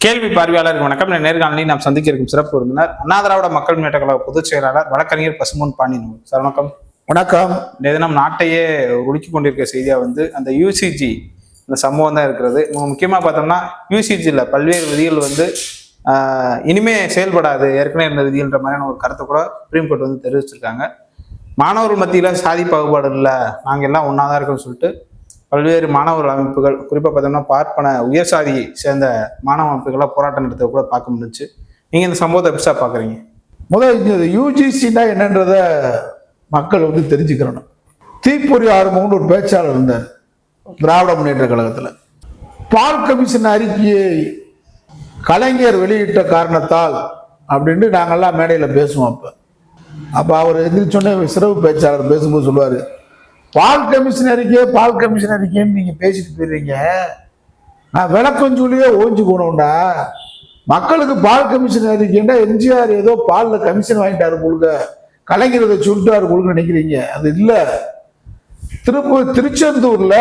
கேள்வி பார்வையாளருக்கு வணக்கம். நேர்காணலில் நாம் சந்திக்க இருக்கும் சிறப்பு விருந்தினர் அண்ணா திராவிட மக்கள் முன்னேற்ற கழக பொதுச் செயலாளர் வழக்கறிஞர் பசுமன் பாண்டியன். சார் வணக்கம். வணக்கம். இந்த தினம் நாட்டையே உலுக்கி கொண்டிருக்க செய்தியா வந்து அந்த யூசிஜி இந்த சம்பவம் தான் இருக்கிறது. மு- முக்கியமா பார்த்தோம்னா யூசிஜியில் பல்வேறு விதிகள் வந்து இனிமே செயல்படாது. ஏற்கனவே இருந்த விதிகள்ன்ற மாதிரியான ஒரு கருத்தை கூட சுப்ரீம் கோர்ட் வந்து தெரிவிச்சிருக்காங்க. மாணவர்கள் மத்தியில் சாதி பாகுபாடு இல்லை. நாங்கள் எல்லாம் ஒன்றா தான் இருக்கோம்னு சொல்லிட்டு பல்வேறு மாணவர் அமைப்புகள் குறிப்பாக பார்த்தோம்னா பார்ப்பன உயர் சாதியை சேர்ந்த மாணவ அமைப்புகளாக போராட்டம் நடத்த கூட பார்க்க முடிஞ்சுச்சு. நீங்கள் இந்த சம்பவத்தை எப்படி பார்க்குறீங்க முதல் இந்த யூஜிசினா என்னன்றத மக்கள் வந்து தெரிஞ்சுக்கிறணும் தீப்பொறி ஆரம்பம்னு ஒரு பேச்சாளர் இருந்தார் திராவிட முன்னேற்ற கழகத்தில். பால் கமிஷன் அறிக்கையை கலைஞர் வெளியிட்ட காரணத்தால் அப்படின்ட்டு நாங்கள்லாம் மேடையில் பேசுவோம் அப்போ. அப்போ அவர் எந்திரிச்சோன்னே சிறப்பு பேச்சாளர் பேசும்போது சொல்லுவார் பால் கமிஷன் அறிக்கை பால் கமிஷன் அறிக்கைன்னு நீங்கள் பேசிட்டு போயிடுறீங்க. நான் விளக்கம் சொல்லியே ஓஞ்சி போனோம்டா. மக்களுக்கு பால் கமிஷன் அறிக்கைண்டா எம்ஜிஆர் ஏதோ பாலில் கமிஷன் வாங்கிட்டாரு கொடுங்க கலைஞரதை இதை சொல்லிட்டாரு நினைக்கிறீங்க. அது இல்லை. திருப்பூர் திருச்செந்தூர்ல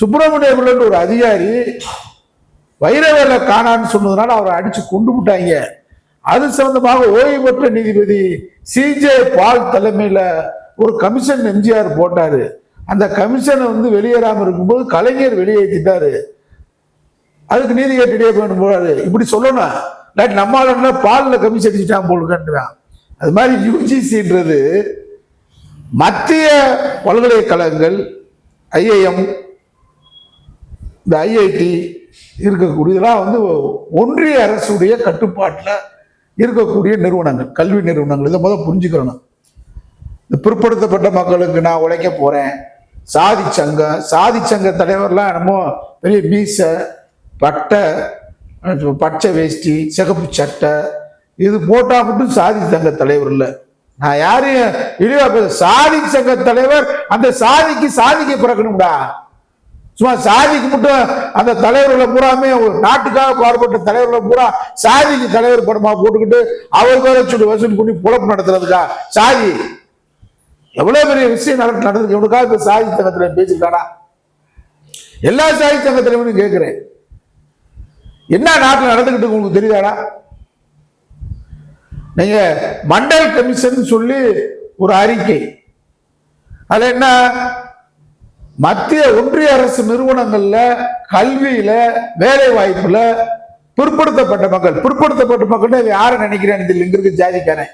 சுப்பிரமணியபுரம்னு ஒரு அதிகாரி வைரவேலை காணான்னு சொன்னதுனால அவரை அடிச்சு கொண்டு விட்டாங்க. அது சம்பந்தமாக ஓய்வு பெற்ற நீதிபதி சிஜே பால் தலைமையில ஒரு கமிஷன் எம்ஜிஆர் போட்டாரு. அந்த கமிஷனை வந்து வெளியேறாமல் இருக்கும்போது கலைஞர் வெளியேற்றிட்டாரு. அதுக்கு நீதி கேட்டுட்டே போயிட்டு போறாரு. இப்படி சொல்லணும் இல்லாட்டி நம்மளால பாலில் கமிஷன் அடிச்சுட்டான் போலுக்கன்றான் அது மாதிரி யூஜிசின்றது மத்திய பல்கலைக்கழகங்கள் ஐஐஎம் இந்த ஐஐடி இருக்கக்கூடியதெல்லாம் வந்து ஒன்றிய அரசுடைய கட்டுப்பாட்டில் இருக்கக்கூடிய நிறுவனங்கள் கல்வி நிறுவனங்கள். இதை முதல் புரிஞ்சுக்கிறணும். இந்த பிற்படுத்தப்பட்ட மக்களுக்கு நான் உழைக்க போகிறேன் சாதி சங்கம் சாதி சங்க தலைவர்லாம் என்னமோ பெரிய மீசை பட்டை பச்சை வேஷ்டி சிகப்பு சட்டை இது போட்டால் மட்டும் சாதி சங்க தலைவர் இல்லை. நான் யாரையும் இழிவா பேச சாதி சங்க தலைவர் அந்த சாதிக்கு சாதிக்கு பிறக்கணும்டா. சும்மா சாதிக்கு மட்டும் அந்த தலைவர்களை பூராமே ஒரு நாட்டுக்காக பாடுபட்ட தலைவர்களை பூரா சாதிக்கு தலைவர் படமா போட்டுக்கிட்டு அவர் பேரை சொல்லி வசூல் பண்ணி புழப்பு நடத்துறதுக்கா? சாதி. எவ்வளவு பெரிய விஷயம் நடந்து நடந்தது இவனுக்காக இப்ப சாதி சங்கத்துல பேசிருக்கானா எல்லா சாதி சங்கத்திலும் கேட்கிறேன். என்ன நாட்டில் நடந்துகிட்டு உங்களுக்கு தெரியுதாடா நீங்க மண்டல் கமிஷன் சொல்லி ஒரு அறிக்கை. அது என்ன? மத்திய ஒன்றிய அரசு நிறுவனங்கள்ல கல்வியில வேலை வாய்ப்புல பிற்படுத்தப்பட்ட மக்கள் பிற்படுத்தப்பட்ட மக்கள் யாரை நினைக்கிறேன்? இதில் இங்க இருக்கு ஜாதிக்காரன்.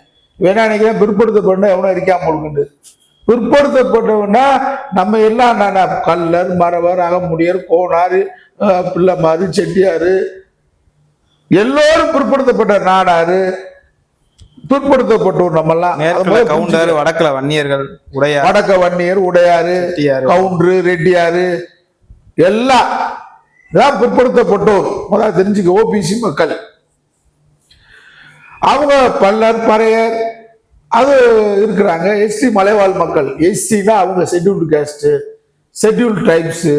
என்ன நினைக்கிறேன் பிற்படுத்தப்பட்ட எவனும் இருக்காம போடுக்குண்டு பிற்படுத்தப்பட்டவனா நம்ம எல்லாம் நான் கல்லர் மறவர் அகமுடியர் கோனார் பிள்ளைமாரு செட்டியாரு எல்லோரும் பிற்படுத்தப்பட்ட நாடாரு பிற்படுத்தப்பட்டோர் நம்மெல்லாம். கவுண்டர் வடக்குல வன்னியர்கள் உடையார் வடக்க வன்னியர் உடையாரு. கவுண்டரு ரெட்டியாரு எல்லாம் இதான் பிற்படுத்தப்பட்டோர். முதல்ல தெரிஞ்சுக்க ஓபிசி மக்கள். அவங்க பல்லர் பறையர் அது இருக்கிறாங்க. எஸ்சி மலைவாழ் மக்கள். எஸ்சினா அவங்க ஷெட்யூல்டு கேஸ்ட்டு ஷெட்யூல் டைப்ஸு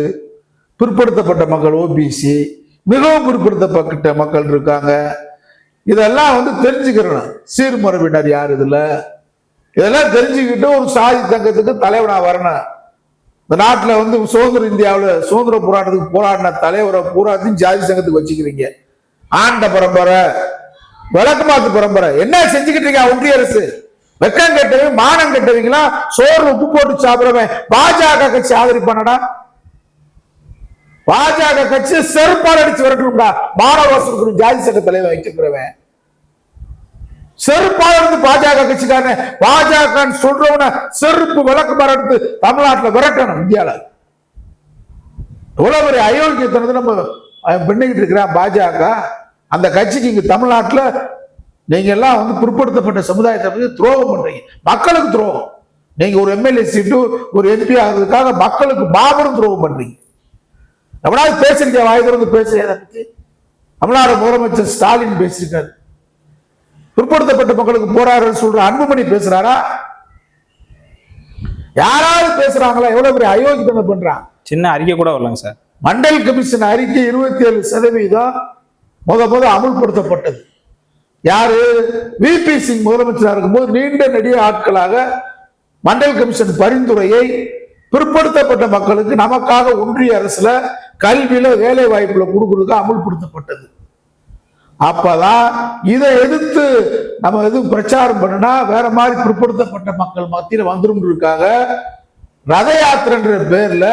பிற்படுத்தப்பட்ட மக்கள் ஓபிசி மிகவும் பிற்படுத்தப்பட்ட மக்கள் இருக்காங்க. இதெல்லாம் வந்து தெரிஞ்சுக்கிறணும் சீர்மரபினர் யார் இதில்? இதெல்லாம் தெரிஞ்சுக்கிட்டு ஒரு சாதி சங்கத்துக்கு தலைவனாக வரணும். இந்த நாட்டில் வந்து சுதந்திர இந்தியாவில் சுதந்திர போராட்டத்துக்கு போராடின தலைவரை பூராத்தையும் ஜாதி சங்கத்துக்கு வச்சுக்கிறீங்க. ஆண்ட பரம்பரை விளக்குமாத்து பரம்பரை. என்ன செஞ்சுக்கிட்டு இருக்கீங்க ஒன்றிய அரசு? வெக்கம் கெட்டவங்க மானம் கெட்டவங்களா சோறு உப்பு போட்டு சாப்பிடுறவன் பாஜக கட்சி ஆதரிப்பானடா? பாஜக கட்சி செருப்பால் அடிச்சு வரட்டும்டா. மாணவ ஜாதி சட்ட தலைவர் வச்சிருக்கிறவன் செருப்பால் இருந்து பாஜக கட்சிக்காரன். பாஜக சொல்றவன செருப்பு விளக்கு மரம் எடுத்து தமிழ்நாட்டுல விரட்டணும் இந்தியால. இவ்வளவு ஒரு அயோக்கியத்தனத்தை நம்ம பின்னிக்கிட்டு பண்ணிக்கிட்டு இருக்கிறான் பாஜக. அந்த கட்சிக்கு இங்க தமிழ்நாட்டுல நீங்க எல்லாம் வந்து பிற்படுத்தப்பட்ட சமுதாயத்தை பத்தி துரோகம் பண்றீங்க. மக்களுக்கு துரோகம். நீங்க ஒரு எம்எல்ஏ சீட்டு ஒரு எம்பி ஆகிறதுக்காக மக்களுக்கு மாபெரும் துரோகம் பண்றீங்க. எவனாவது பேசுறீங்க வாய் திறந்து பேசுறீங்க அதை தமிழ்நாடு முதலமைச்சர் ஸ்டாலின் பேசியிருக்காரு. பிற்படுத்தப்பட்ட மக்களுக்கு போராடுறது சொல்ற அன்புமணி பேசுறாரா? யாராவது பேசுறாங்களா? எவ்வளவு பெரிய அயோக்கியத்தனம் பண்றான்? சின்ன அறிக்கை கூட வரலங்க சார். மண்டல் கமிஷன் அறிக்கை இருபத்தி ஏழு சதவீதம் முத முத அமுல்படுத்தப்பட்டது. யாரு? விபி சிங் முதலமைச்சராக இருக்கும்போது நீண்ட நெடிய ஆட்களாக மண்டல் கமிஷன் பரிந்துரையை பிற்படுத்தப்பட்ட மக்களுக்கு நமக்காக ஒன்றிய அரசுல கல்வியில வேலை வாய்ப்புல கொடுக்கறதுக்கு அமுல்படுத்தப்பட்டது. அப்பதான் இதை எதிர்த்து நம்ம எதுவும் பிரச்சாரம் பண்ணுனா வேற மாதிரி பிற்படுத்தப்பட்ட மக்கள் மத்தியில் வந்துரும் இருக்காங்க ரத யாத்திரன்ற பேர்ல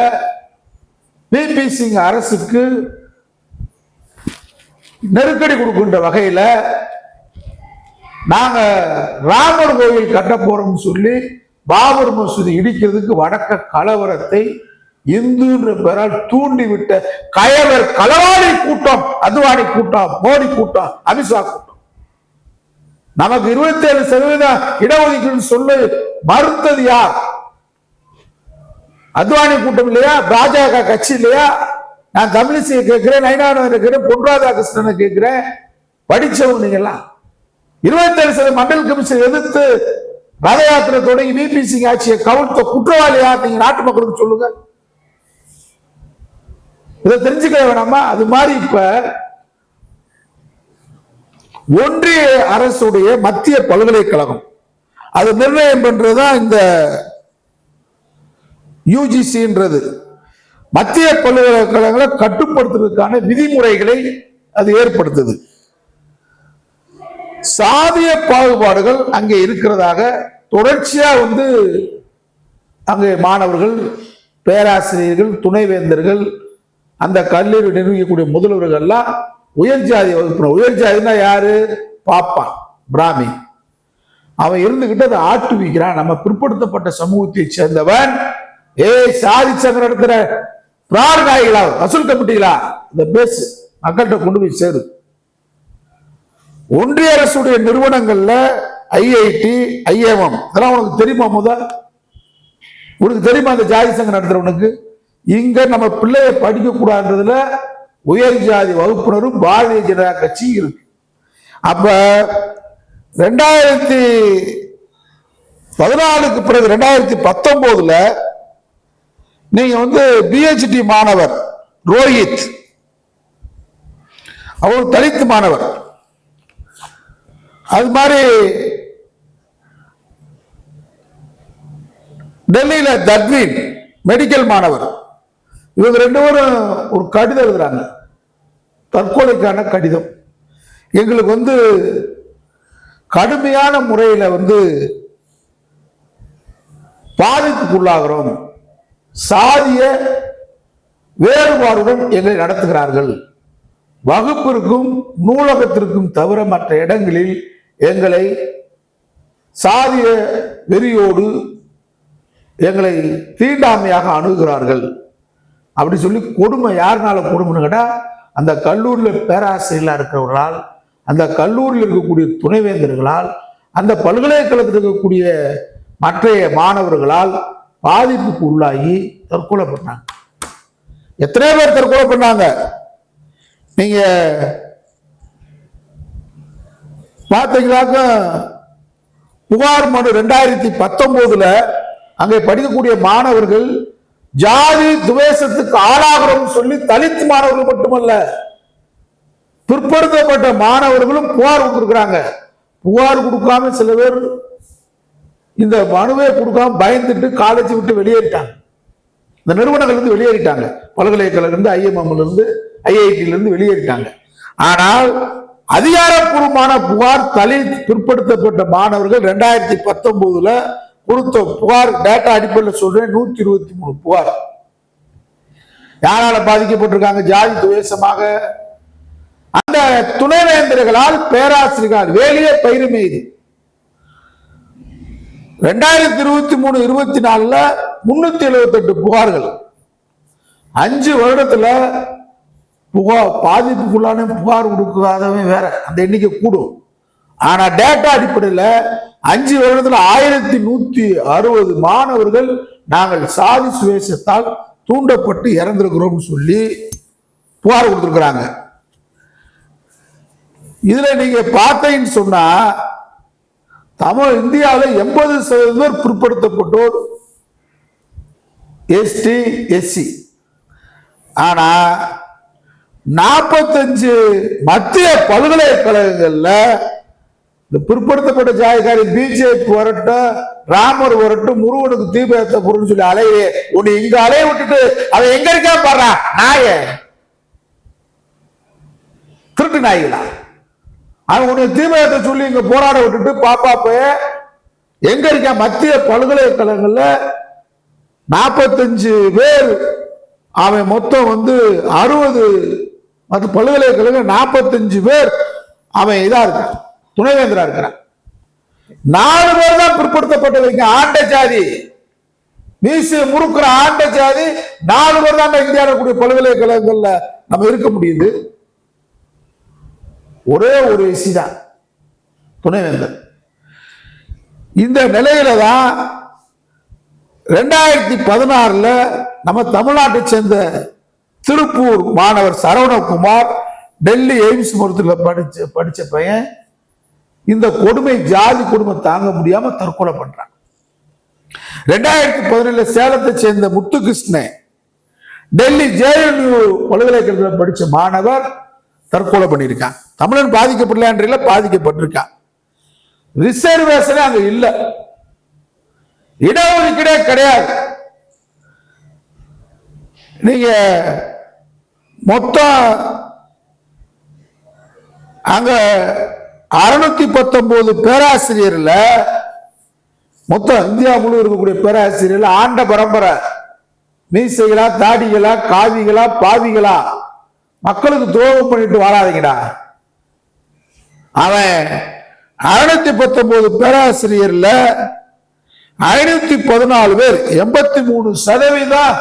பிபி சிங் அரசுக்கு நெருக்கடி கொடுக்கின்ற வகையில நாங்க ராமர் கோவில் கட்ட போறோம்னு சொல்லி பாபர் மசூதி இடிக்கிறதுக்கு வடக்க கலவரத்தை இந்துன்ற பெறால் தூண்டிவிட்ட கயவர் கலவாணி கூட்டம் அத்வானி கூட்டம் மோடி கூட்டம் அமித்ஷா கூட்டம். நமக்கு இருபத்தி ஏழு சதவீதம் இடஒதுக்கீடு சொல்லி மறுத்தது யார்? அத்வானி கூட்டம் இல்லையா? பாஜக கட்சி இல்லையா? நான் தமிழிசையை கேட்கிறேன் நயனானந்தன் கேட்கிறேன் பொன் ராதாகிருஷ்ணனை கேட்கிறேன். படிச்சவங்க நீங்கெல்லாம். இருபத்தேழு சதவீதம் மண்டல் கமிஷன் எதிர்த்து ரத யாத்திரை தொடங்கி விபி சிங் ஆட்சியை கவிழ்த்த குற்றவாளி யார் நீங்க நாட்டு மக்களுக்கு சொல்லுங்க. இதை தெரிஞ்சுக்க வேணாமா? அது மாதிரி இப்ப ஒன்றிய அரசுடைய மத்திய பல்கலைக்கழகம் அது நிர்ணயம் பண்றதுதான் இந்த யூஜிசின்றது மத்திய பல்கலைக்கழகங்களை கட்டுப்படுத்துவதற்கான விதிமுறைகளை அது ஏற்படுத்துது. சாதிய பாகுபாடுகள் அங்கே இருக்கிறதாக தொடர்ச்சியாக வந்து அங்கே மாணவர்கள் பேராசிரியர்கள் துணைவேந்தர்கள் அந்த கல்லூரி நிர்வகிக்கக்கூடிய முதல்வர்கள்லாம் உயர்ஜாதி வகுப்பினர். உயர் ஜாதினா யாரு? பாப்பான் பிராமி அவன் இருந்துகிட்டு அதை ஆட்டுவிக்கிறான். நம்ம பிற்படுத்தப்பட்ட சமூகத்தை சேர்ந்தவன். ஏய் சாதி சங்கம் நடத்துற பிரார் நாய்களா? வசூல் கமிட்டிகளா? இதை பேசு மக்கள்கிட்ட கொண்டு போய் சேரு. ஒன்றிய அரசுடைய நிறுவனங்கள்ல ஐஐடி ஐஎம்எம் இதெல்லாம் உனக்கு தெரியுமா முத? உனக்கு தெரியுமா அந்த ஜாதி சங்கம் நடத்துறவனுக்கு இங்க நம்ம பிள்ளைய படிக்க கூடாதுன்றதுல உயர் ஜாதி வகுப்பினரும் பாரதிய ஜனதா கட்சி இருக்கு. அப்ப ரெண்டாயிரத்தி பதினாலுக்கு பிறகு ரெண்டாயிரத்தி பத்தொன்பதுல நீங்க வந்து பிஹெச்டி மாணவர் ரோஹித். அவர் தலித்து மாணவர். அது மாதிரி டெல்லியில் தத்வீன் மெடிக்கல் மாணவர். இவங்க ரெண்டு பேரும் ஒரு கடிதம் எழுதுறாங்க. தற்கொலைக்கான கடிதம். எங்களுக்கு வந்து கடுமையான முறையில் வந்து பாதிப்புக்குள்ளாகிறோம். சாதிய வேறுபாடுடன் எங்களை நடத்துகிறார்கள். வகுப்பிற்கும் நூலகத்திற்கும் தவிர மற்ற இடங்களில் எங்களை சாதிய வெறியோடு எங்களை தீண்டாமையாக அணுகுகிறார்கள். அப்படி சொல்லி கொடுமை யாருனால கொடுமைன்னு கேட்டால் அந்த கல்லூரியில் பேராசிரியர்களாக இருக்கிறவர்களால் அந்த கல்லூரியில் இருக்கக்கூடிய துணைவேந்தர்களால் அந்த பல்கலைக்கழகத்தில் இருக்கக்கூடிய மற்றைய மாணவர்களால் பாதிப்புக்கு உள்ளாகி தற்கொலை பண்ணாங்க. எத்தனை பேர் தற்கொலை பண்ணாங்க. நீங்கள் பார்த்தீங்களாக்க புகார் மனு ரெண்டாயிரத்தி பத்தொன்பதுல அங்கே படிக்கக்கூடிய மாணவர்கள் ஜாதி துவேஷத்துக்கு ஆளாகிறோம் சொல்லி தலித் மாணவர்கள் மட்டுமல்ல பிற்படுத்தப்பட்ட மாணவர்களும் புகார் கொடுக்குறாங்க. புகார் கொடுக்காம சில பேர் இந்த மனுவை கொடுக்காம பயந்துட்டு காலேஜ் விட்டு வெளியேறிட்டாங்க. இந்த நிறுவனங்கள்லேருந்து வெளியேறிட்டாங்க. பல்கலைக்கழகம் இருந்து ஐஎம்எம்ல இருந்து இருந்து வெளியேறிட்டாங்க. ஆனால் அதிகாரப்பூர்வமான புகார் தலை பிற்படுத்தப்பட்ட மாணவர்கள் ரெண்டாயிரத்தி பத்தொன்பதுல கொடுத்த புகார் டேட்டா அடிப்படையில் சொல்றேன் நூத்தி இருபத்தி மூணு புகார். யாரால பாதிக்கப்பட்டிருக்காங்க? ஜாதி துவேசமாக அந்த துணைவேந்தர்களால் பேராசிரியர்களால் வேலையே பயிர் மீது ரெண்டாயிரத்தி இருபத்தி மூணு இருபத்தி நாலுல முன்னூத்தி எழுபத்தி எட்டு புகார்கள். அஞ்சு வருடத்துல புகார் பாதிப்புக்குள்ளான புகார் கொடுக்காதவன் வேற. அந்த எண்ணிக்கை கூடும். ஆனால் டேட்டா அடிப்படையில் அஞ்சு வருடத்தில் ஆயிரத்தி நூற்றி அறுபது மாணவர்கள் நாங்கள் சாதி சுவேசத்தால் தூண்டப்பட்டு இறந்திருக்கிறோம்னு சொல்லி புகார் கொடுத்துருக்குறாங்க. இதில் நீங்கள் பார்த்தீங்கன்னு சொன்னால் தமிழ் இந்தியாவில் எண்பது சதவீதம் பேர் பிற்படுத்தப்பட்டோர் எஸ்டி எஸ்சி. ஆனால் நாற்பத்தஞ்சு மத்திய பல்கலைக்கழகங்கள்ல இந்த பிற்படுத்தப்பட்ட ஜாதிக்காரி பிஜேபி வரட்டும் ராமர் வரட்டும் முருகனுக்கு தீபத்தை பொருள்னு சொல்லி அலையே. உன்னை இங்க அலைய விட்டுட்டு அவன் எங்க இருக்கா பாடுறா நாய. திருட்டு நாய்களா? அவன் உன்னை தீபத்தை சொல்லி இங்க போராட விட்டுட்டு பாப்பா போய் எங்க இருக்கா மத்திய பல்கலைக்கழகங்கள்ல நாற்பத்தஞ்சு பேர் அவன் மொத்தம் வந்து அறுபது மற்ற பல்கலைக்கழக நாற்பத்தஞ்சு பேர் அவன் இதா இருக்கான் துணைவேந்தரா இருக்கிறான். நாலு பேர் தான் பிற்படுத்தப்பட்டவங்க ஆண்ட ஜாதி. மீசு முறுக்குற ஆண்ட ஜாதி நாலு பேர் தான் இந்தியாவில் கூடிய பல்கலைக்கழகங்கள்ல நம்ம இருக்க முடியுது. ஒரே ஒரு இசி தான் துணைவேந்தர். இந்த நிலையில தான் ரெண்டாயிரத்தி பதினாறுல நம்ம தமிழ்நாட்டை சேர்ந்த திருப்பூர் மாணவர் சரவணகுமார் டெல்லி எய்ம்ஸ் மருத்துவத்தில் படிச்ச படிச்ச பையன். இந்த கொடுமை ஜாதி கொடுமை தாங்க முடியாம தற்கொலை பண்றான். ரெண்டாயிரத்தி பதினேழுல சேலத்தை சேர்ந்த முத்துகிருஷ்ணன் டெல்லி ஜேஎன்யூ பல்கலைக்கழகத்தில் படித்த மாணவர் தற்கொலை பண்ணியிருக்கான். தமிழன் பாதிக்கப்படல பாதிக்கப்பட்டிருக்கான். ரிசர்வேஷன் அங்கே இல்லை. இடஒதுக்கீடே கிடையாது. நீங்க மொத்தம் அங்க அறுநூத்தி பத்தொன்பது பேராசிரியர்ல மொத்தம் இந்தியா முழு இருக்கக்கூடிய பேராசிரியர்ல ஆண்ட பரம்பரை. மீசைகளா தாடிகளா காவிகளா பாவிகளா. மக்களுக்கு துரோகம் பண்ணிட்டு வாழாதீங்கடா. அவன் அறுநூத்தி பத்தொன்பது பேராசிரியர்ல ஐநூத்தி பதினாலு பேர் எண்பத்தி மூணு சதவீதம்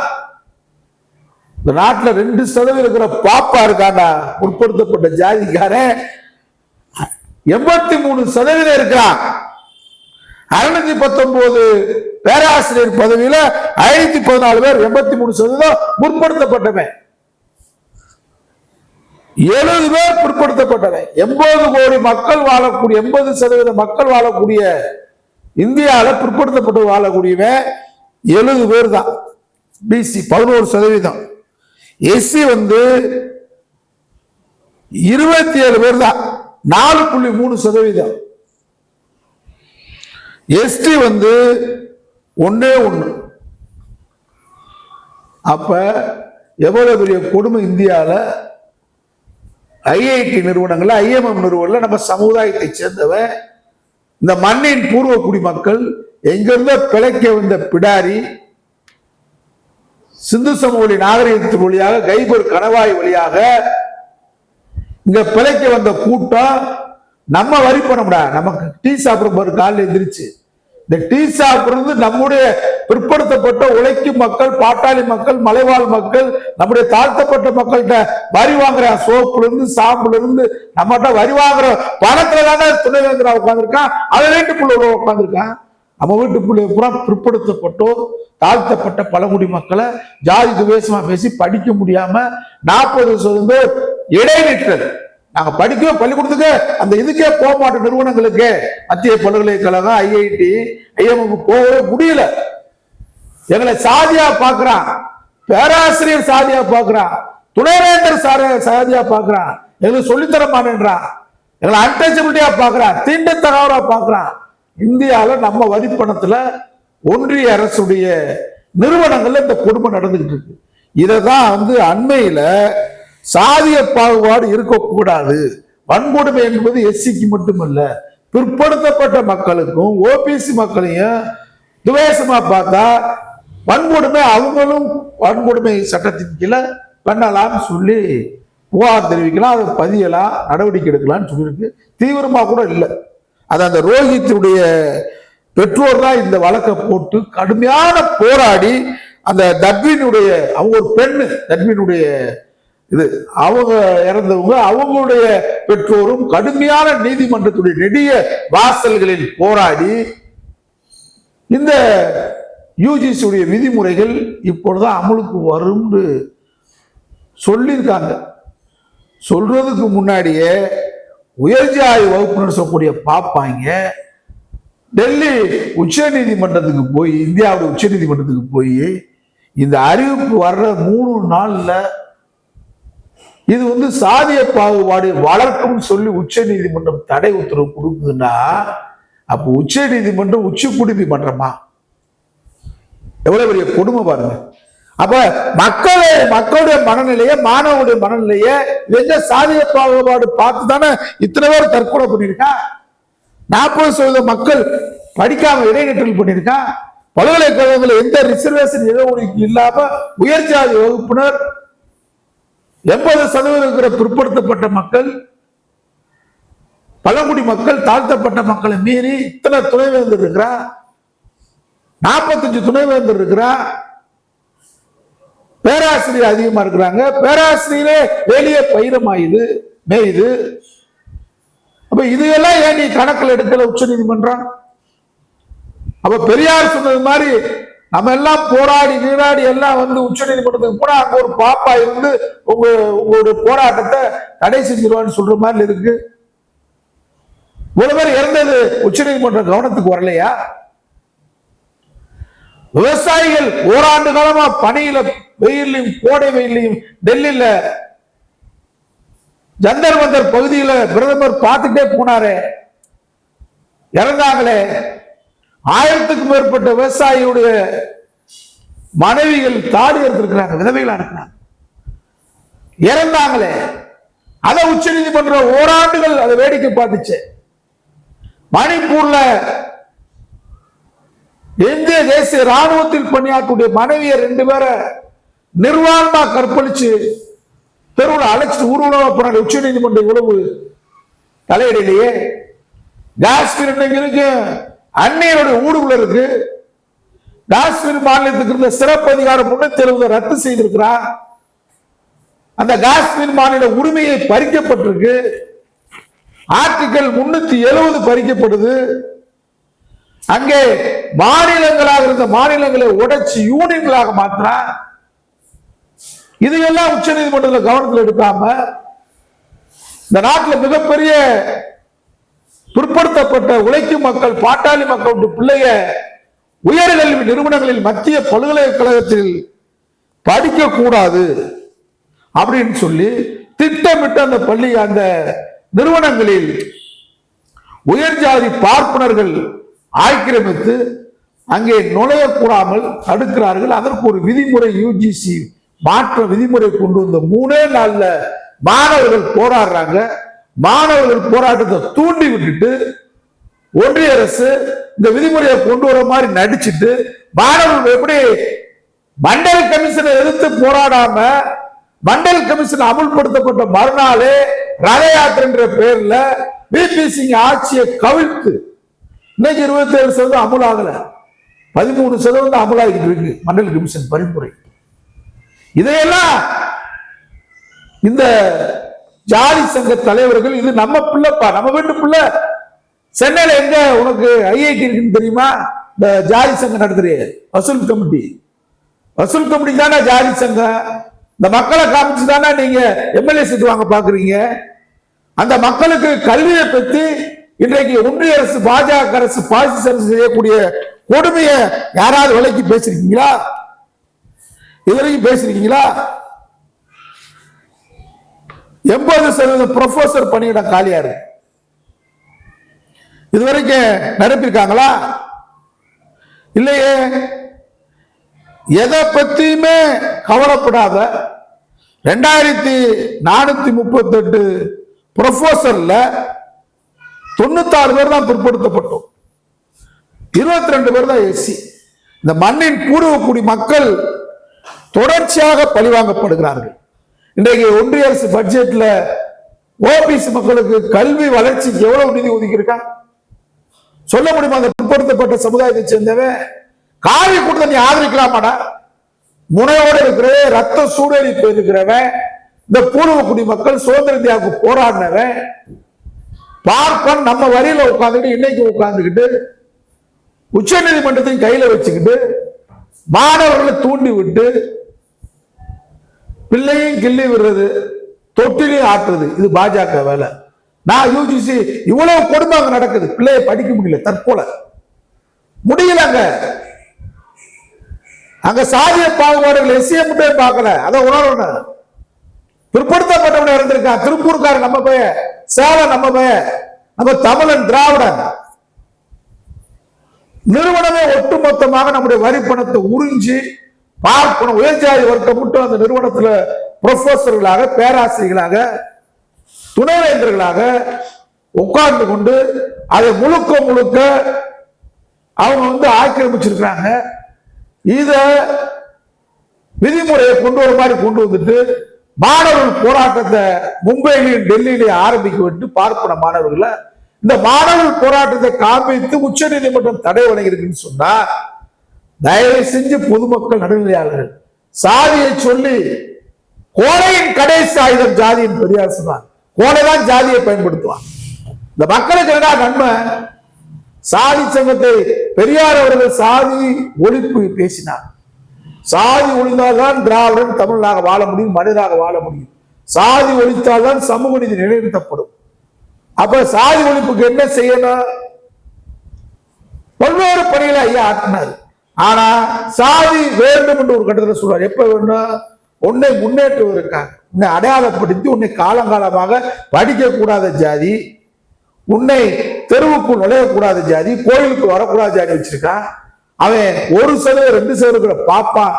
இந்த நாட்டில் ரெண்டு சதவீதம் இருக்கிற பாப்பா இருக்காண்டா? உட்படுத்தப்பட்ட ஜாதிக்காரன். எண்பத்தி மூணு சதவீதம் இருக்கிறான். அறுநூத்தி பத்தொன்பது பேராசிரியர் பதவியில ஐநூத்தி பதினாலு பேர் எண்பத்தி மூணு சதவீதம் முற்படுத்தப்பட்டவன் எழுபது பேர் பிற்படுத்தப்பட்டவன் எண்பது கோடி மக்கள் வாழக்கூடிய எண்பது சதவீத மக்கள் வாழக்கூடிய இந்தியாவில் பிற்படுத்தப்பட்டு வாழக்கூடியவன் எழுபது பேர் தான் பிசி பதினோரு சதவீதம். எஸ்சி வந்து இருபத்தி ஏழு பேர் தான் நாலு புள்ளி மூணு சதவீதம். எஸ்டி வந்து ஒன்னே ஒன்று. அப்ப எவ்வளவு பெரிய கொடுமை இந்தியாவில் ஐஐடி நிறுவனங்கள்ல ஐஎம்எம் நிறுவனங்கள்ல நம்ம சமுதாயத்தை சேர்ந்தவன் இந்த மண்ணின் பூர்வ குடிமக்கள் எங்கிருந்தோ பிழைக்க வந்த பிடாரி சிந்து சமவெளி நாகரிகத்தின் வழியாக கைபூர் கணவாய் வழியாக இங்க பிழைக்க வந்த கூட்டம் நம்ம வரி பண்ணமுடா. நமக்கு டீ சாப்பிடும் ஒரு காலையில் எந்திரிச்சு. இந்த டீ சாப்பிடுறது நம்முடைய பிற்படுத்தப்பட்ட உழைக்கும் மக்கள் பாட்டாளி மக்கள் மலைவாழ் மக்கள் நம்முடைய தாழ்த்தப்பட்ட மக்கள்கிட்ட வரி வாங்குற சோப்புல இருந்து சாம்புல இருந்து நம்மகிட்ட வரி வாங்குற பணத்துல தானே துணைவேந்திரா உட்காந்துருக்கான் அதை வீட்டுக்குள்ள உட்காந்துருக்கான் நம்ம வீட்டுக்குள்ளே பூரா பிற்படுத்தப்பட்டோ தாழ்த்தப்பட்ட பழங்குடி மக்களை ஜாதி துவேசமா பேசி படிக்க முடியாம நாற்பது சதவீதம் பேர் இடைநிற்றது நாங்க படிக்க பள்ளிக்கூடத்துக்கு அந்த இதுக்கே போக மாட்டோம் நிறுவனங்களுக்கு. மத்திய பல்கலைக்கழகம் ஐஐடி ஐஎம்க்கு போகவே முடியல. எங்களை சாதியா பார்க்கறான். பேராசிரியர் சாதியா பார்க்கறான். துணைவேந்தர் சார- சாதியா பார்க்கறான். எங்களுக்கு சொல்லித்தர மாட்டேன்றான். எங்களை அன்டச்சபிலிட்டியா பார்க்கறான். தீண்டத்தகவரா பார்க்கறான். இந்தியாவில் நம்ம வரி ஒன்றிய அரசுடைய நிறுவனங்கள்ல இந்த கொடுமை நடந்துகிட்டு இருக்கு. இதை தான் வந்து அண்மையில் சாதிய பாகுபாடு இருக்கக்கூடாது. வன்கொடுமை என்பது எஸ்சிக்கு மட்டுமல்ல பிற்படுத்தப்பட்ட மக்களுக்கும் ஓபிசி மக்களையும் துவேஷமா பார்த்தா வன்கொடுமை அவங்களும் வன்கொடுமை சட்டத்தின் கீழே பண்ணலாம்னு சொல்லி புகார் தெரிவிக்கலாம். அதை பதியலாம் நடவடிக்கை எடுக்கலாம்னு சொல்லியிருக்கு. தீவிரமாக கூட இல்லை. அது அந்த ரோஹித்துடைய பெற்றோர் தான் இந்த வழக்கை போட்டு கடுமையான போராடி அந்த தத்வினுடைய அவங்க ஒரு பெண்ணு தத்வினுடைய இது அவங்க இறந்தவங்க அவங்களுடைய பெற்றோரும் கடுமையான நீதிமன்றத்துடைய நெடிய வாசல்களில் போராடி இந்த யூஜிசியுடைய விதிமுறைகள் இப்பொழுது அமலுக்கு வரும்னு சொல்லியிருக்காங்க. சொல்றதுக்கு முன்னாடியே உயர்ஜாதி வகுப்புன்னு சொல்லக்கூடிய பாப்பாங்க. டெல்லி உச்ச நீதிமன்றத்துக்கு போய் இந்தியாவுடைய உச்ச நீதிமன்றத்துக்கு போய் இந்த அறிவிப்பு வர்ற மூணு நாள்ல இது வந்து சாதிய பாகுபாடு வளர்க்கும் சொல்லி உச்ச நீதிமன்றம் தடை உத்தரவு கொடுக்குதுன்னா அப்போ உச்ச நீதிமன்றம் உச்சி குடுமி மன்றமா? எவ்வளவு பெரிய கொடுமை பாருங்க. அப்ப மக்கள் மக்களுடைய மனநிலையை மாணவனுடைய மனநிலையை எந்த சாதிய பாகுபாடு பார்த்து தானே இத்தனை பேர் தற்கொலை பண்ணியிருக்கா? நாற்பது சதவீத மக்கள் படிக்காம இடைநிற்றல் பண்ணியிருக்கான் பல்கலைக்கழகங்களில் எந்த ரிசர்வேஷன் இடஒதுக்கீடு இல்லாம உயர்ஜாதி வகுப்பினர் எண்பது சதவீதம் இருக்கிற பிற்படுத்தப்பட்ட மக்கள் பழங்குடி மக்கள் தாழ்த்தப்பட்ட மக்களை மீறி இத்தனை துணைவேந்தர் இருக்கிறா? நாற்பத்தஞ்சு துணைவேந்தர் இருக்கிறா? பேராசிரியர் அதிகமா இருக்கிறாங்க. பேராசிரியரே வெளியே பயிரமாயுது மேயுது. அப்ப இதையெல்லாம் ஏன் நீ கணக்கில் எடுக்கல? உச்ச நீதிமன்றம்? அப்ப பெரியார் சொன்னது மாதிரி நம்ம எல்லாம் போராடி நீராடி எல்லாம் வந்து உச்ச நீதிமன்றத்துக்கு போனா அங்க ஒரு பாப்பா இருந்து உங்க உங்களுடைய போராட்டத்தை தடை செஞ்சிருவான்னு சொல்ற மாதிரி இருக்கு. இவ்வளவு பேர் இறந்தது உச்ச நீதிமன்ற கவனத்துக்கு வரலையா? விவசாயிகள் ஓராண்டு காலமா பனியில வெயிலையும் கோடை வெயிலையும் டெல்லியில ஜந்தர் மந்தர் பகுதியில பிரதமர் பார்த்துட்டே போனாரே. இறந்தாங்களே. ஆயிரத்துக்கும் மேற்பட்ட விவசாயியுடைய மனைவிகள் தாடி எடுத்திருக்கிறாங்க விதவைகளா இருக்கிறாங்க. இறந்தாங்களே. அதை உச்ச நீதிமன்றம் ஓராண்டுகள் அதை வேடிக்கை பார்த்துச்சு. மணிப்பூர்ல இந்திய தேசிய ராணுவத்தில் பணியாற்றக்கூடிய மனைவியை ரெண்டு பேரை நிர்வாணமா கற்பழிச்சு தெருவில் அழைச்சிட்டு ஊர்வலமா போனாங்க. உச்ச நீதிமன்ற உழவு தலையிடையிலேயே காஷ்மீர் இன்னைக்கு இருக்கு. அன்னையருடைய ஊடுகுள்ள இருக்கு. காஷ்மீர் மாநிலத்துக்கு இருந்த சிறப்பு அதிகாரம் முன்னூத்தி எழுபது ரத்து செய்திருக்கிறார் அந்த காஷ்மீர் மாநில உரிமையை பறிக்கப்பட்டிருக்கு. ஆர்டிகல் முன்னூத்தி எழுபது பறிக்கப்படுது. அங்கே மாநிலங்களாக இருந்த மாநிலங்களை உடைச்சு யூனியன்களாக மாற்ற இதையெல்லாம் உச்ச நீதிமன்றத்தில் கவனத்தில் எடுக்காம இந்த நாட்டில் மிகப்பெரிய பிற்படுத்தப்பட்ட உழைக்கும் மக்கள் பாட்டாளி மக்கள் பிள்ளைய உயர்கல்வி நிறுவனங்களில் மத்திய பல்கலைக்கழகத்தில் படிக்க கூடாது அப்படின்னு சொல்லி திட்டமிட்டு அந்த பள்ளி அந்த நிறுவனங்களில் உயர்ஜாதி பார்ப்பனர்கள் ஆக்கிரமித்து அங்கே நுழையக்கூடாமல் தடுக்கிறார்கள். அதற்கு ஒரு விதிமுறை யூஜிசி மாற்ற விதிமுறை கொண்டு வந்த மூணே நாளில் மாணவர்கள் போராடுறாங்க. மாணவர்கள் போராட்டத்தை தூண்டி விட்டுட்டு ஒன்றிய அரசு இந்த விதிமுறையை கொண்டு வர மாதிரி நடிச்சுட்டு மாணவர்கள் எப்படி மண்டல் கமிஷனை எதிர்த்து போராடாம மண்டல் கமிஷன் அமுல்படுத்தப்பட்ட மறுநாளே ரத யாத்திரைன்ற பேர்ல பிபி சிங் ஆட்சியை கவிழ்த்து இன்னைக்கு இருபத்தி ஏழு சதவீதம் அமுல் பதிமூணு சதவீதம் அமுலாகிட்டு இருக்கு. மண்டல் கமிஷன் பரிந்துரை. இதையெல்லாம் இந்த ஜாதி சங்க தலைவர்கள் இது நம்ம பிள்ளைப்பா நம்ம வீட்டு பிள்ளை. சென்னையில எங்க உனக்கு ஐஐடி இருக்குன்னு தெரியுமா? இந்த ஜாதி சங்கம் நடத்துறிய வசூல் கமிட்டி. வசூல் கமிட்டி தானே ஜாதி சங்கம். இந்த மக்களை காமிச்சு தானே நீங்க எம்எல்ஏ சீட்டு வாங்க பாக்குறீங்க. அந்த மக்களுக்கு கல்வியை பத்தி இன்றைக்கு ஒன்றிய அரசு பாஜக அரசு பாசிச அரசு செய்யக்கூடிய கொடுமையை யாராவது விலைக்கு பேசிருக்கீங்களா? இதுவரைக்கும் பேசிருக்கீங்களா? எண்பது சதவீதம் ப்ரொஃபசர் பணியிடம் காலியா இருக்கு. இதுவரைக்கும் நிரப்பியிருக்காங்களா இல்லையே. எதை பத்தியுமே கவலைப்படாத ரெண்டாயிரத்தி நானூத்தி முப்பத்தி எட்டு ப்ரொஃபசர்ல தொண்ணூத்தாறு பேர் தான் பிற்படுத்தப்பட்டோம். இருபத்தி ரெண்டு பேர் தான் எஸ்சி. இந்த மண்ணின் பூர்வக்குடி மக்கள் தொடர்ச்சியாக பழிவாங்கப்படுகிறார்கள். இன்றைக்கு ஒன்றிய அரசு பட்ஜெட்ல ஓபிசி மக்களுக்கு கல்வி வளர்ச்சிக்கு எவ்வளவு நிதி ஒதுக்கியிருக்கா? சொல்ல முடியுமா? அந்த பிற்படுத்தப்பட்ட சமுதாயத்தை சேர்ந்தவன். காவி கூட்டத்தை நீ ஆதரிக்கலாமாடா? முனையோடு இருக்கிற ரத்த சூடேறி போயிருக்கிறவன். இந்த பூர்வக்குடி மக்கள் சுதந்திர இந்தியாவுக்கு போராடினவன். பார்ப்பன் நம்ம வரியில உட்காந்துக்கிட்டு இன்னைக்கு உட்காந்துக்கிட்டு உச்ச நீதிமன்றத்தையும் கையில வச்சுக்கிட்டு மாணவர்களை தூண்டி விட்டு பிள்ளையும் கிள்ளி விடுறது தொட்டிலையும் ஆட்டுறது இது பாஜக வேலை. நான் யூஜிசி இவ்வளவு கொடுமை அங்க நடக்குது. பிள்ளைய படிக்க முடியல தற்கொலை. முடியல அங்க. அங்க சாதிய பாகுபாடுகள் எஸ்சிய மட்டும் பார்க்கல? அதை உணரணும். பிற்படுத்தப்பட்டவன் இருந்திருக்கான் திருப்பூர்காரன் நம்ம போய் சேவை நம்ம பைய நம்ம தமிழன் திராவிடன். நிறுவனமே ஒட்டுமொத்தமாக நம்முடைய வரி பணத்தை உறிஞ்சி பார்க்கணும். உயர்ஜாதி வர்க்கம் மட்டும் அந்த நிறுவனத்துல ப்ரொஃபஸர்களாக பேராசிரியர்களாக துணைவேந்தர்களாக உட்கார்ந்து கொண்டு அதை முழுக்க முழுக்க அவங்க வந்து ஆக்கிரமிச்சிருக்கிறாங்க. இத விதிமுறையை கொண்டு வர மாதிரி கொண்டு வந்துட்டு மாணவர்கள் போராட்டத்தை மும்பையிலையும் டெல்லியிலையும் ஆரம்பிக்க விட்டு பார்ப்பன மாணவர்களை இந்த மாணவர்கள் போராட்டத்தை காண்பித்து உச்ச நீதிமன்றம் தடை வழங்கியிருக்குன்னு சொன்னா தயவு செஞ்சு பொதுமக்கள் நடுநிலையாளர்கள் சாதியை சொல்லி கோடையின் கடைசி ஆயுதம் ஜாதியின் பெரியார் சொன்னார். கோடை தான் ஜாதியை பயன்படுத்துவான் இந்த மக்களுக்கு என்ன நன்மை? சாதி சங்கத்தை பெரியார் அவர்கள் சாதி ஒழிப்பு பேசினார். சாதி ஒழிந்தால்தான் திராவிடன் தமிழனாக வாழ முடியும் மனிதனாக வாழ முடியும். சாதி ஒழித்தால்தான் சமூக நீதி நிலைநிறுத்தப்படும். அப்ப சாதி ஒழிப்புக்கு என்ன செய்யணும்? பல்வேறு பணிகளை ஐயா ஆட்டினார் ஆனா சாதி வேண்டும் என்று ஒரு கட்டத்தில் சொல்றார். எப்ப வேணும் உன்னை முன்னேற்றுவதற்காக. உன்னை அடையாளப்படுத்தி உன்னை காலங்காலமாக படிக்க கூடாத ஜாதி உன்னை தெருவுக்குள் நுழையக்கூடாத ஜாதி கோயிலுக்கு வரக்கூடாத ஜாதி வச்சிருக்கான் அவன் ஒரு சதவீதம் ரெண்டு சதவீதம் பார்ப்பான்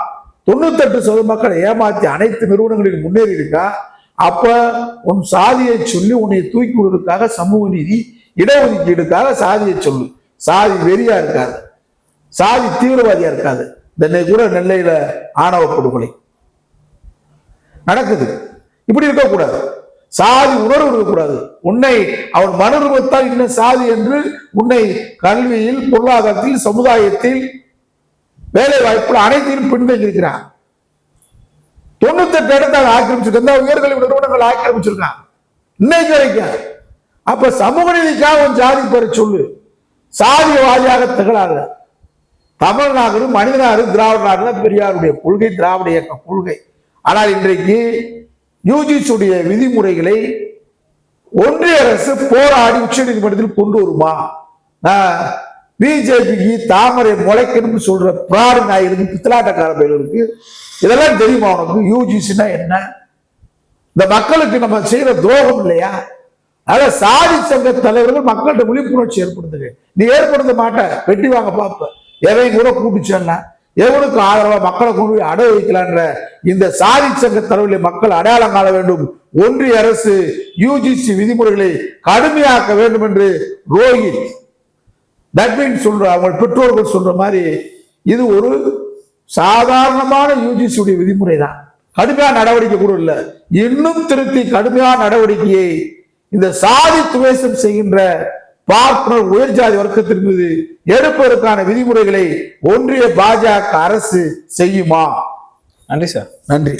தொண்ணூத்தெட்டு சதவீத மக்களை ஏமாத்தி அனைத்து நிறுவனங்களிலும் முன்னேறி இருக்கான் அப்ப உன் சாதியை சொல்லி உன்னை தூக்கி விடுவதற்காக சமூக நீதி இடஒதுக்கீடுக்காக சாதியை சொல்லு. சாதி வெறியா இருக்காது. சாதி தீவிரவாதியா இருக்காது. இந்த கூட நெல்லையில ஆணவ படுகொலை நடக்குது. இப்படி இருக்கக்கூடாது. சாதி உணர்வு இருக்கக்கூடாது உன்னை அவன் மனோருவத்தால் இன்னும் சாதி என்று உன்னை கல்வியில் பொருளாதாரத்தில் சமுதாயத்தில் வேலை வாய்ப்புகள் அனைத்தையும் பின்தங்கி இருக்கிறான். தொண்ணூத்தெட்டு இடத்தை ஆக்கிரமிச்சிருக்கேன். இந்த உயர்கல்வி நிறுவனங்கள் ஆக்கிரமிச்சிருக்கான். இன்னைக்கு வரைக்கும். அப்ப சமூக நீதிக்காக உன் ஜாதி பெற சொல்லு. சாதியவாதியாக திகழாத. தமிழ்நாடு மனிதனாரு திராவிட நாடு பெரியாருடைய கொள்கை திராவிட இயக்க கொள்கை. ஆனால் இன்றைக்கு யூஜிசியுடைய விதிமுறைகளை ஒன்றிய அரசு போராடி உச்ச நீதிமன்றத்தில் கொண்டு வருமா? பிஜேபிக்கு தாமரை முளைக்கணும்னு சொல்ற பிராடு நாயகருக்கு பித்தலாட்டக்கார பயிலுக்கு இதெல்லாம் தெரியுமா உனக்கு? யூஜிசினா என்ன? இந்த மக்களுக்கு நம்ம செய்யற துரோகம் இல்லையா? அத சாதி சங்க தலைவர்கள் மக்கள்கிட்ட விழிப்புணர்ச்சி ஏற்படுத்துங்க நீ ஏற்படுத்த மாட்ட. வெட்டி வாங்க பார்ப்ப எதையும் கூட கூட்டிச்சேன்னா எவனுக்கு ஆதரவா மக்களை கொண்டு போய் அடை வைக்கலான்ற இந்த சாதி சங்க தலைவர்களை மக்கள் அடையாளம் காண வேண்டும். ஒன்றிய அரசு யூஜிசி விதிமுறைகளை கடுமையாக்க வேண்டும் என்று ரோஹித் தட் மீன் சொல்ற அவங்க பெற்றோர்கள் சொல்ற மாதிரி இது ஒரு சாதாரணமான யூஜிசியுடைய விதிமுறை தான். கடுமையான நடவடிக்கை கூட இல்லை. இன்னும் திருத்தி கடுமையான நடவடிக்கையை இந்த சாதி துவேஷம் செய்கின்ற பார்ப்பனர் உயர் ஜாதி வர்க்கத்தின் மீது எடுப்பதற்கான விதிமுறைகளை ஒன்றிய பாஜக அரசு செய்யுமா? நன்றி சார். நன்றி.